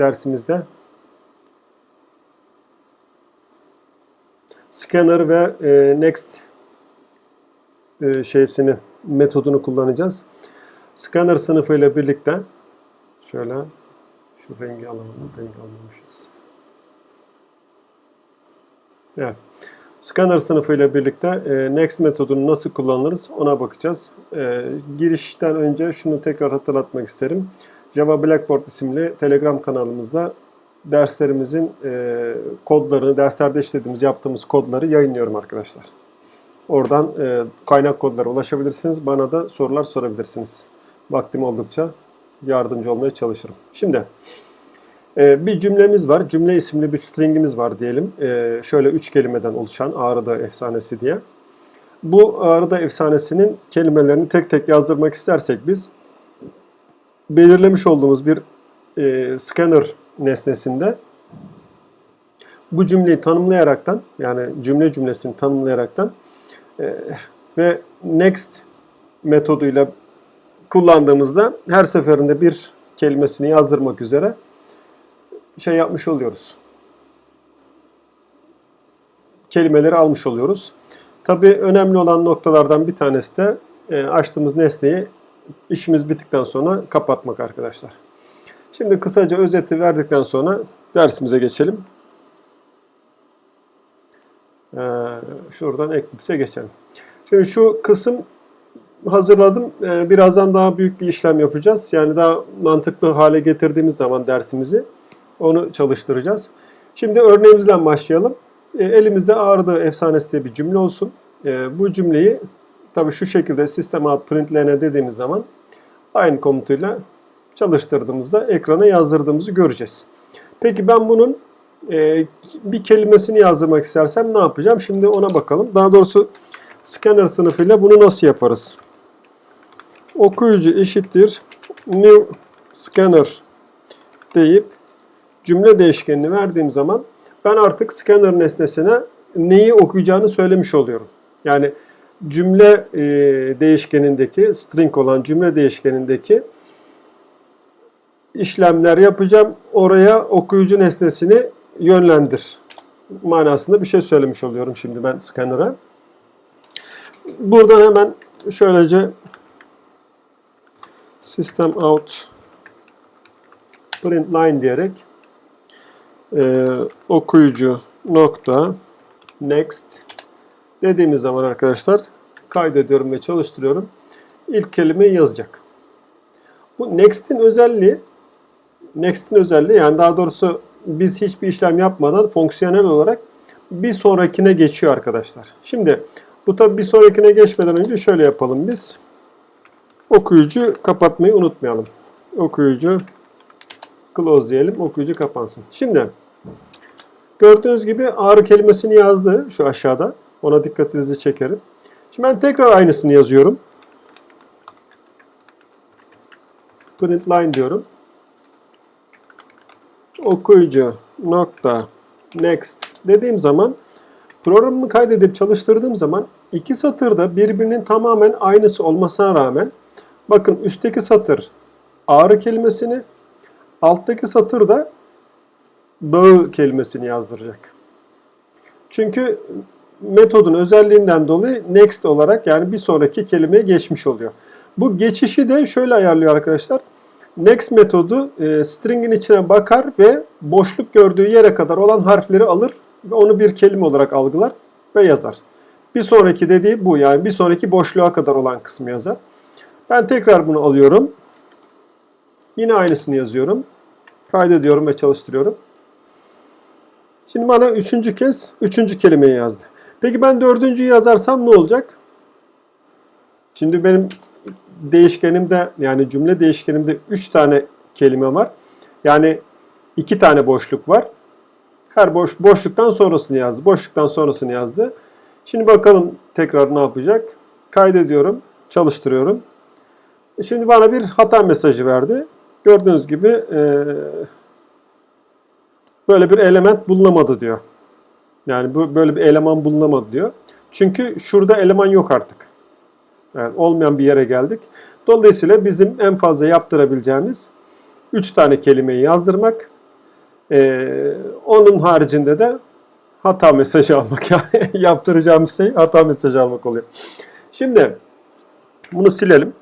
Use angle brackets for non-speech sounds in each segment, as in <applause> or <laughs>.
dersimizde scanner ve e, next e, şeysini metodunu kullanacağız. Scanner sınıfıyla birlikte şöyle şu rengi alalım. Rengi almamışız. Evet. Scanner sınıfıyla birlikte e, Next metodunu nasıl kullanırız ona bakacağız. E, girişten önce şunu tekrar hatırlatmak isterim. Java Blackboard isimli Telegram kanalımızda derslerimizin e, kodlarını, derslerde işlediğimiz, yaptığımız kodları yayınlıyorum arkadaşlar. Oradan e, kaynak kodlara ulaşabilirsiniz. Bana da sorular sorabilirsiniz. Vaktim oldukça yardımcı olmaya çalışırım. Şimdi e, bir cümlemiz var. Cümle isimli bir stringimiz var diyelim. E, şöyle üç kelimeden oluşan Ağrı'da efsanesi diye. Bu Ağrı'da efsanesinin kelimelerini tek tek yazdırmak istersek biz belirlemiş olduğumuz bir e, scanner nesnesinde bu cümleyi tanımlayaraktan yani cümle cümlesini tanımlayaraktan e, ve next metoduyla kullandığımızda her seferinde bir kelimesini yazdırmak üzere şey yapmış oluyoruz. Kelimeleri almış oluyoruz. Tabii önemli olan noktalardan bir tanesi de e, açtığımız nesneyi işimiz bittikten sonra kapatmak arkadaşlar. Şimdi kısaca özeti verdikten sonra dersimize geçelim. Ee, şuradan Eclipse'e geçelim. Şimdi şu kısım hazırladım. Ee, birazdan daha büyük bir işlem yapacağız. Yani daha mantıklı hale getirdiğimiz zaman dersimizi onu çalıştıracağız. Şimdi örneğimizden başlayalım. Ee, elimizde ağrıdığı efsanesi diye bir cümle olsun. Ee, bu cümleyi tabi şu şekilde sistem out println dediğimiz zaman aynı komutuyla çalıştırdığımızda ekrana yazdırdığımızı göreceğiz. Peki ben bunun e, bir kelimesini yazdırmak istersem ne yapacağım? Şimdi ona bakalım. Daha doğrusu scanner sınıfıyla bunu nasıl yaparız? Okuyucu eşittir new scanner deyip cümle değişkenini verdiğim zaman ben artık scanner nesnesine neyi okuyacağını söylemiş oluyorum. Yani cümle e, değişkenindeki string olan cümle değişkenindeki işlemler yapacağım. Oraya okuyucu nesnesini yönlendir manasında bir şey söylemiş oluyorum şimdi ben scanner'a. Buradan hemen şöylece system out print line diyerek e, okuyucu nokta next dediğimiz zaman arkadaşlar kaydediyorum ve çalıştırıyorum. İlk kelimeyi yazacak. Bu next'in özelliği Next'in özelliği yani daha doğrusu biz hiçbir işlem yapmadan fonksiyonel olarak bir sonrakine geçiyor arkadaşlar. Şimdi bu tabi bir sonrakine geçmeden önce şöyle yapalım biz. Okuyucu kapatmayı unutmayalım. Okuyucu close diyelim. Okuyucu kapansın. Şimdi gördüğünüz gibi ağrı kelimesini yazdı şu aşağıda. Ona dikkatinizi çekerim. Şimdi ben tekrar aynısını yazıyorum. Print line diyorum okuyucu nokta next dediğim zaman programımı kaydedip çalıştırdığım zaman iki satırda birbirinin tamamen aynısı olmasına rağmen bakın üstteki satır ağrı kelimesini alttaki satır da dağı kelimesini yazdıracak. Çünkü metodun özelliğinden dolayı next olarak yani bir sonraki kelimeye geçmiş oluyor. Bu geçişi de şöyle ayarlıyor arkadaşlar. Next metodu e, stringin içine bakar ve boşluk gördüğü yere kadar olan harfleri alır ve onu bir kelime olarak algılar ve yazar. Bir sonraki dediği bu yani bir sonraki boşluğa kadar olan kısmı yazar. Ben tekrar bunu alıyorum. Yine aynısını yazıyorum. Kaydediyorum ve çalıştırıyorum. Şimdi bana üçüncü kez üçüncü kelimeyi yazdı. Peki ben dördüncüyü yazarsam ne olacak? Şimdi benim değişkenimde yani cümle değişkenimde 3 tane kelime var. Yani 2 tane boşluk var. Her boş boşluktan sonrasını yazdı. Boşluktan sonrasını yazdı. Şimdi bakalım tekrar ne yapacak? Kaydediyorum, çalıştırıyorum. Şimdi bana bir hata mesajı verdi. Gördüğünüz gibi e, böyle bir element bulunamadı diyor. Yani bu böyle bir eleman bulunamadı diyor. Çünkü şurada eleman yok artık. Yani olmayan bir yere geldik. Dolayısıyla bizim en fazla yaptırabileceğimiz 3 tane kelimeyi yazdırmak Ee, onun haricinde de hata mesajı almak <laughs> yani yaptıracağım şey hata mesajı almak oluyor. Şimdi bunu silelim.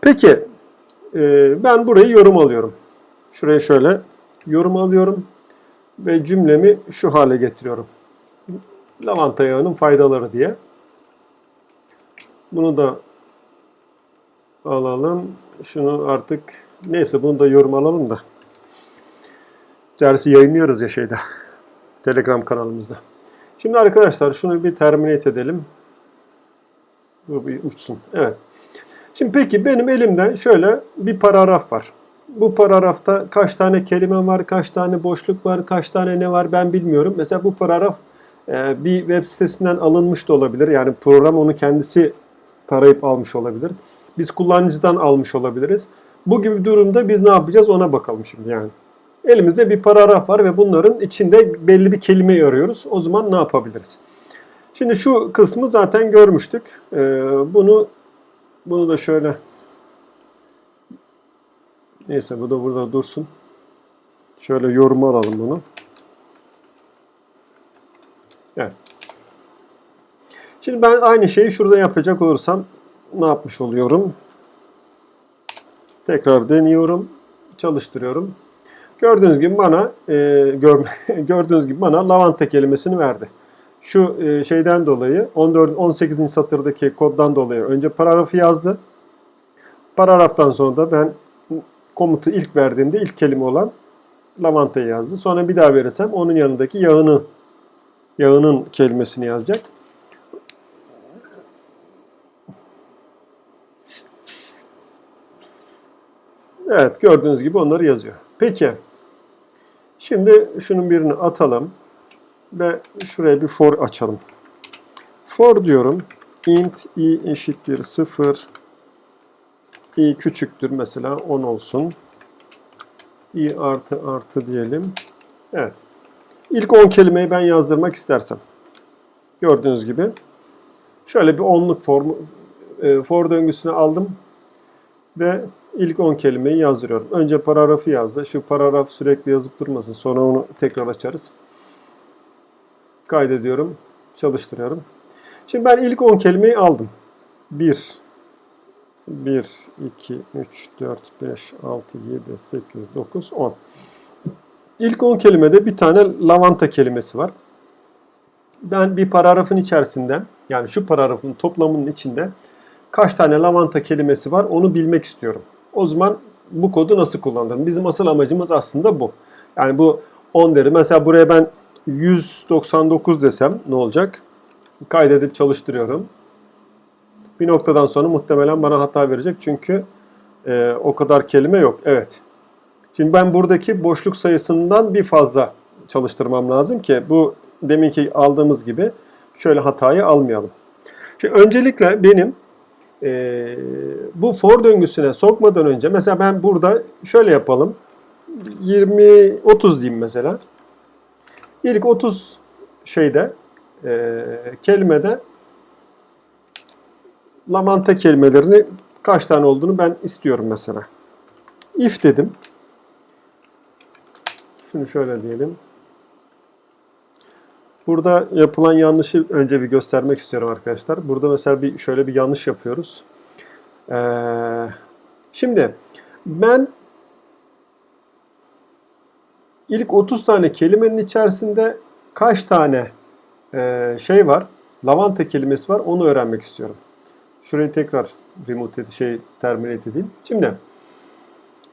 Peki e, ben burayı yorum alıyorum. Şuraya şöyle yorum alıyorum ve cümlemi şu hale getiriyorum. Lavanta yağının faydaları diye. Bunu da alalım. Şunu artık neyse bunu da yorum alalım da. Dersi yayınlıyoruz ya şeyde. Telegram kanalımızda. Şimdi arkadaşlar şunu bir terminate edelim. Bu bir uçsun. Evet. Şimdi peki benim elimde şöyle bir paragraf var. Bu paragrafta kaç tane kelime var, kaç tane boşluk var, kaç tane ne var ben bilmiyorum. Mesela bu paragraf bir web sitesinden alınmış da olabilir. Yani program onu kendisi tarayıp almış olabilir. Biz kullanıcıdan almış olabiliriz. Bu gibi durumda biz ne yapacağız ona bakalım şimdi yani. Elimizde bir paragraf var ve bunların içinde belli bir kelimeyi arıyoruz. O zaman ne yapabiliriz? Şimdi şu kısmı zaten görmüştük. Ee, bunu bunu da şöyle neyse bu da burada dursun. Şöyle yorum alalım bunu. Evet. Şimdi ben aynı şeyi şurada yapacak olursam ne yapmış oluyorum? Tekrar deniyorum. Çalıştırıyorum. Gördüğünüz gibi bana e, gör, <laughs> gördüğünüz gibi bana lavanta kelimesini verdi. Şu e, şeyden dolayı 14 18. satırdaki koddan dolayı önce paragrafı yazdı. Paragraftan sonra da ben komutu ilk verdiğimde ilk kelime olan lavantayı yazdı. Sonra bir daha verirsem onun yanındaki yağını yağının kelimesini yazacak. Evet gördüğünüz gibi onları yazıyor. Peki şimdi şunun birini atalım ve şuraya bir for açalım. For diyorum. int i eşittir 0 i küçüktür mesela 10 olsun. i artı artı diyelim. Evet. İlk 10 kelimeyi ben yazdırmak istersem. Gördüğünüz gibi. Şöyle bir onluk formu, e, for döngüsüne aldım. Ve ilk 10 kelimeyi yazdırıyorum. Önce paragrafı yazdı. Şu paragraf sürekli yazıp durmasın. Sonra onu tekrar açarız. Kaydediyorum. Çalıştırıyorum. Şimdi ben ilk 10 kelimeyi aldım. 1, 1, 2, 3, 4, 5, 6, 7, 8, 9, 10. İlk 10 kelimede bir tane lavanta kelimesi var. Ben bir paragrafın içerisinde yani şu paragrafın toplamının içinde kaç tane lavanta kelimesi var onu bilmek istiyorum. O zaman bu kodu nasıl kullanırım? Bizim asıl amacımız aslında bu. Yani bu 10 deri. Mesela buraya ben 199 desem ne olacak? Kaydedip çalıştırıyorum. Bir noktadan sonra muhtemelen bana hata verecek çünkü e, o kadar kelime yok. Evet. Şimdi ben buradaki boşluk sayısından bir fazla çalıştırmam lazım ki bu deminki aldığımız gibi şöyle hatayı almayalım. Şimdi öncelikle benim e, bu for döngüsüne sokmadan önce mesela ben burada şöyle yapalım. 20 30 diyeyim mesela. İlk 30 şeyde e, kelimede lavanta kelimelerini kaç tane olduğunu ben istiyorum mesela. If dedim. Şunu şöyle diyelim. Burada yapılan yanlışı önce bir göstermek istiyorum arkadaşlar. Burada mesela bir şöyle bir yanlış yapıyoruz. Ee, şimdi ben ilk 30 tane kelimenin içerisinde kaç tane e, şey var? Lavanta kelimesi var. Onu öğrenmek istiyorum. Şurayı tekrar remote ed- şey terminate edeyim. Şimdi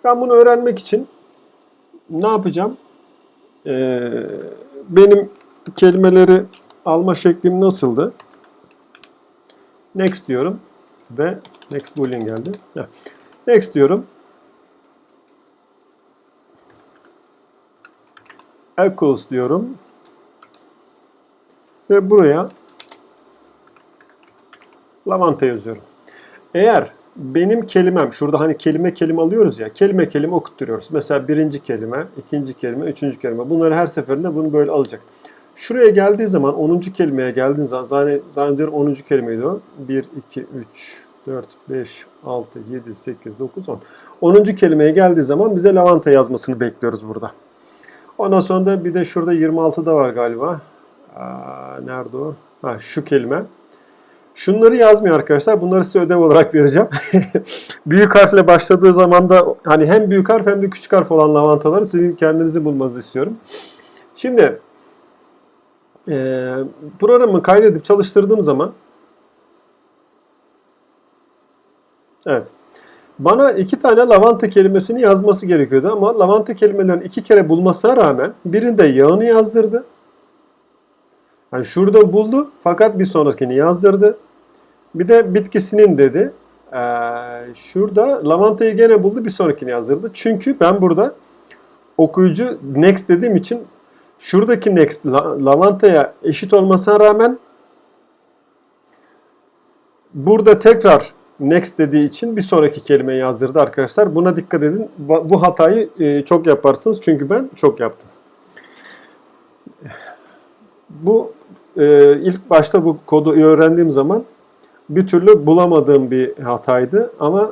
ben bunu öğrenmek için ne yapacağım? Ee, benim kelimeleri alma şeklim nasıldı? Next diyorum ve next boolean geldi. Next diyorum. Equals diyorum. Ve buraya lavanta yazıyorum. Eğer benim kelimem, şurada hani kelime kelime alıyoruz ya, kelime kelime okutturuyoruz. Mesela birinci kelime, ikinci kelime, üçüncü kelime. Bunları her seferinde bunu böyle alacak. Şuraya geldiği zaman 10. kelimeye geldiğin zaman zanne- zannediyorum 10. kelimeydi o. 1, 2, 3, 4, 5, 6, 7, 8, 9, 10. 10. kelimeye geldiği zaman bize lavanta yazmasını bekliyoruz burada. Ondan sonra da bir de şurada 26'da var galiba. Aa, nerede o? Ha, şu kelime. Şunları yazmıyor arkadaşlar. Bunları size ödev olarak vereceğim. <laughs> büyük harfle başladığı zaman da hani hem büyük harf hem de küçük harf olan lavantaları sizin kendinizi bulmanızı istiyorum. Şimdi e, programı kaydedip çalıştırdığım zaman evet bana iki tane lavanta kelimesini yazması gerekiyordu ama lavanta kelimelerini iki kere bulmasına rağmen birinde yağını yazdırdı. Yani şurada buldu fakat bir sonrakini yazdırdı. Bir de bitkisinin dedi. Ee, şurada lavantayı gene buldu bir sonrakini yazdırdı. Çünkü ben burada okuyucu next dediğim için şuradaki next la- lavantaya eşit olmasına rağmen burada tekrar next dediği için bir sonraki kelimeyi yazdırdı arkadaşlar. Buna dikkat edin. Bu hatayı e, çok yaparsınız çünkü ben çok yaptım. Bu e, ilk başta bu kodu öğrendiğim zaman bir türlü bulamadığım bir hataydı ama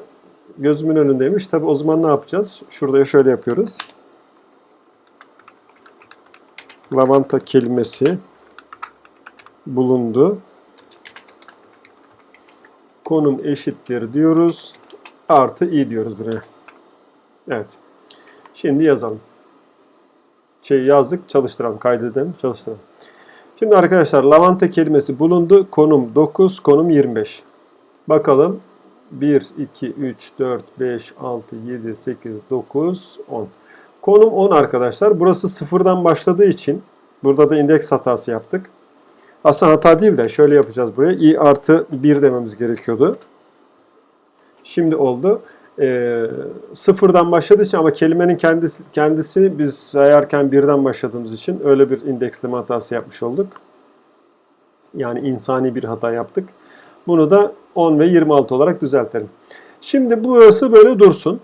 gözümün önündeymiş. Tabi o zaman ne yapacağız? Şurada şöyle yapıyoruz. Lavanta kelimesi bulundu. Konum eşittir diyoruz. Artı i diyoruz buraya. Evet. Şimdi yazalım. Şey yazdık, çalıştıralım, kaydedelim, çalıştıralım. Şimdi arkadaşlar lavanta kelimesi bulundu. Konum 9, konum 25. Bakalım. 1, 2, 3, 4, 5, 6, 7, 8, 9, 10. Konum 10 arkadaşlar. Burası sıfırdan başladığı için burada da indeks hatası yaptık. Aslında hata değil de şöyle yapacağız buraya. i artı 1 dememiz gerekiyordu. Şimdi oldu. Ee, sıfırdan başladığı için ama kelimenin kendisi, kendisi biz sayarken birden başladığımız için öyle bir indeksleme hatası yapmış olduk. Yani insani bir hata yaptık. Bunu da 10 ve 26 olarak düzeltelim. Şimdi burası böyle dursun.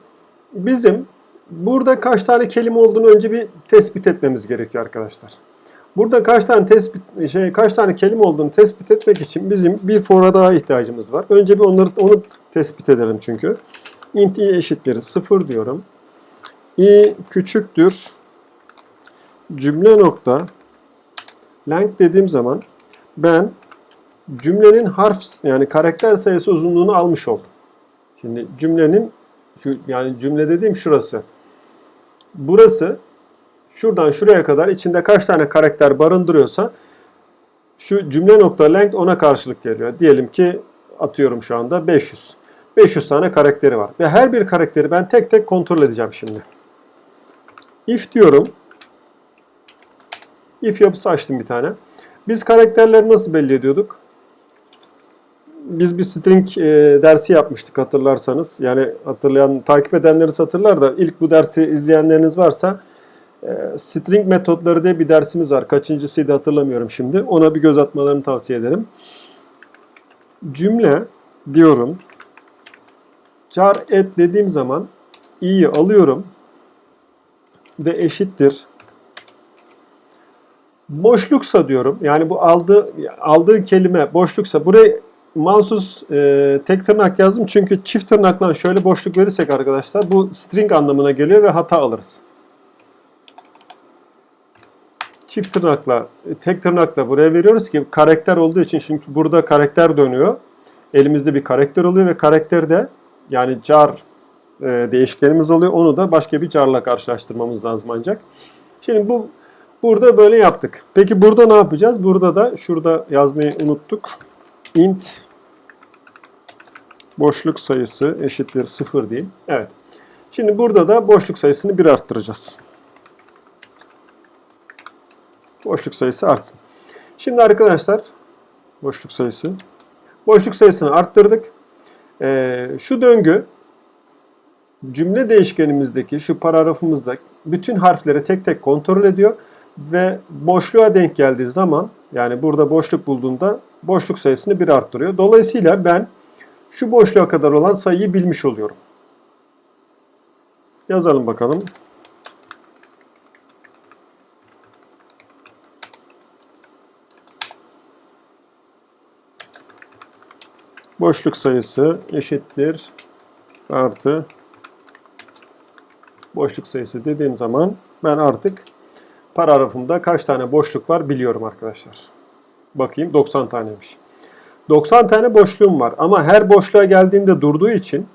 Bizim burada kaç tane kelime olduğunu önce bir tespit etmemiz gerekiyor arkadaşlar. Burada kaç tane tespit şey kaç tane kelime olduğunu tespit etmek için bizim bir fora daha ihtiyacımız var. Önce bir onları onu tespit edelim çünkü. İnt i eşittir 0 diyorum. i küçüktür cümle nokta length dediğim zaman ben cümlenin harf yani karakter sayısı uzunluğunu almış oldum. Şimdi cümlenin yani cümle dediğim şurası. Burası şuradan şuraya kadar içinde kaç tane karakter barındırıyorsa şu cümle nokta length ona karşılık geliyor. Diyelim ki atıyorum şu anda 500. 500 tane karakteri var. Ve her bir karakteri ben tek tek kontrol edeceğim şimdi. If diyorum. If yapısı açtım bir tane. Biz karakterleri nasıl belli ediyorduk? Biz bir string e, dersi yapmıştık hatırlarsanız. Yani hatırlayan, takip edenleriniz hatırlar da ilk bu dersi izleyenleriniz varsa e, string metotları diye bir dersimiz var. Kaçıncısıydı hatırlamıyorum şimdi. Ona bir göz atmalarını tavsiye ederim. Cümle diyorum. Char et dediğim zaman i'yi alıyorum ve eşittir. Boşluksa diyorum. Yani bu aldığı aldığı kelime boşluksa buraya mahsus e, tek tırnak yazdım çünkü çift tırnakla şöyle boşluk verirsek arkadaşlar bu string anlamına geliyor ve hata alırız. Çift tırnakla, tek tırnakla buraya veriyoruz ki karakter olduğu için çünkü burada karakter dönüyor. Elimizde bir karakter oluyor ve karakter de yani car e, değişkenimiz oluyor. Onu da başka bir carla karşılaştırmamız lazım ancak. Şimdi bu burada böyle yaptık. Peki burada ne yapacağız? Burada da şurada yazmayı unuttuk. int boşluk sayısı eşittir 0 diyeyim. Evet. Şimdi burada da boşluk sayısını 1 arttıracağız. Boşluk sayısı artsın. Şimdi arkadaşlar boşluk sayısı boşluk sayısını arttırdık. Ee, şu döngü cümle değişkenimizdeki şu paragrafımızda bütün harfleri tek tek kontrol ediyor ve boşluğa denk geldiği zaman yani burada boşluk bulduğunda boşluk sayısını bir arttırıyor. Dolayısıyla ben şu boşluğa kadar olan sayıyı bilmiş oluyorum. Yazalım bakalım. Boşluk sayısı eşittir artı boşluk sayısı dediğim zaman ben artık paragrafımda kaç tane boşluk var biliyorum arkadaşlar. Bakayım 90 taneymiş. 90 tane boşluğum var ama her boşluğa geldiğinde durduğu için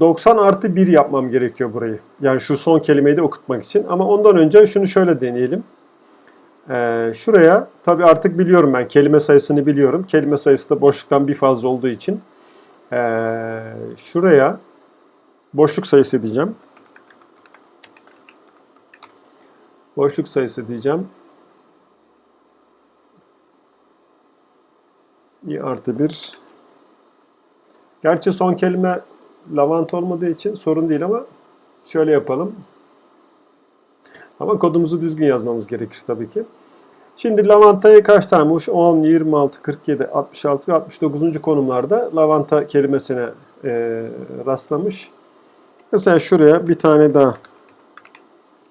90 artı 1 yapmam gerekiyor burayı. Yani şu son kelimeyi de okutmak için. Ama ondan önce şunu şöyle deneyelim. Ee, şuraya tabi artık biliyorum ben kelime sayısını biliyorum. Kelime sayısı da boşluktan bir fazla olduğu için. Ee, şuraya boşluk sayısı diyeceğim. Boşluk sayısı diyeceğim. i artı 1. Gerçi son kelime lavanta olmadığı için sorun değil ama şöyle yapalım. Ama kodumuzu düzgün yazmamız gerekir tabii ki. Şimdi lavantaya kaç taneymiş? 10, 26, 47, 66 ve 69. konumlarda lavanta kelimesine e, rastlamış. Mesela şuraya bir tane daha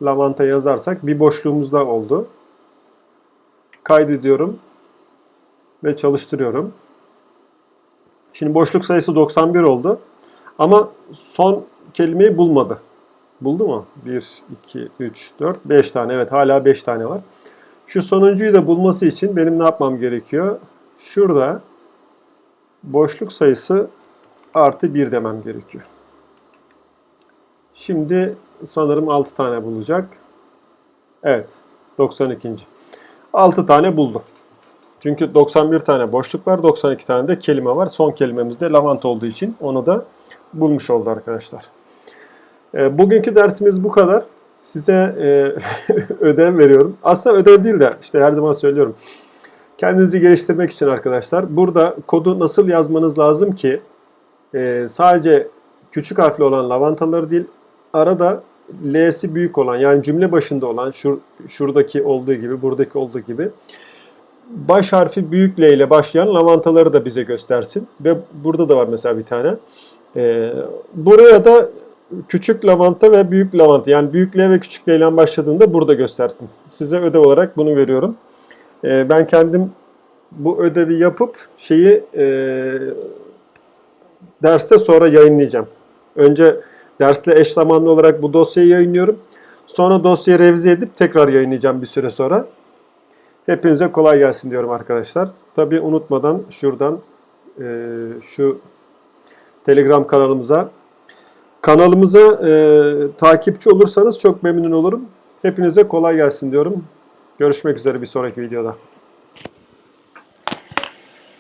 lavanta yazarsak bir boşluğumuz da oldu. Kaydediyorum ve çalıştırıyorum. Şimdi boşluk sayısı 91 oldu. Ama son kelimeyi bulmadı. Buldu mu? 1, 2, 3, 4, 5 tane. Evet hala 5 tane var. Şu sonuncuyu da bulması için benim ne yapmam gerekiyor? Şurada boşluk sayısı artı 1 demem gerekiyor. Şimdi sanırım 6 tane bulacak. Evet 92. 6 tane buldu. Çünkü 91 tane boşluk var, 92 tane de kelime var. Son kelimemiz de lavanta olduğu için onu da bulmuş oldu arkadaşlar. E, bugünkü dersimiz bu kadar. Size e, <laughs> ödev veriyorum. Aslında ödev değil de işte her zaman söylüyorum. Kendinizi geliştirmek için arkadaşlar burada kodu nasıl yazmanız lazım ki e, sadece küçük harfli olan lavantaları değil arada L'si büyük olan yani cümle başında olan şur, şuradaki olduğu gibi buradaki olduğu gibi baş harfi büyük L ile başlayan lavantaları da bize göstersin. Ve burada da var mesela bir tane. Ee, buraya da küçük lavanta ve büyük lavanta yani büyük L ve küçük L ile başladığında burada göstersin. Size ödev olarak bunu veriyorum. Ee, ben kendim bu ödevi yapıp şeyi e, derste sonra yayınlayacağım. Önce dersle eş zamanlı olarak bu dosyayı yayınlıyorum. Sonra dosyayı revize edip tekrar yayınlayacağım bir süre sonra. Hepinize kolay gelsin diyorum arkadaşlar. Tabi unutmadan şuradan e, şu Telegram kanalımıza kanalımıza e, takipçi olursanız çok memnun olurum. Hepinize kolay gelsin diyorum. Görüşmek üzere bir sonraki videoda.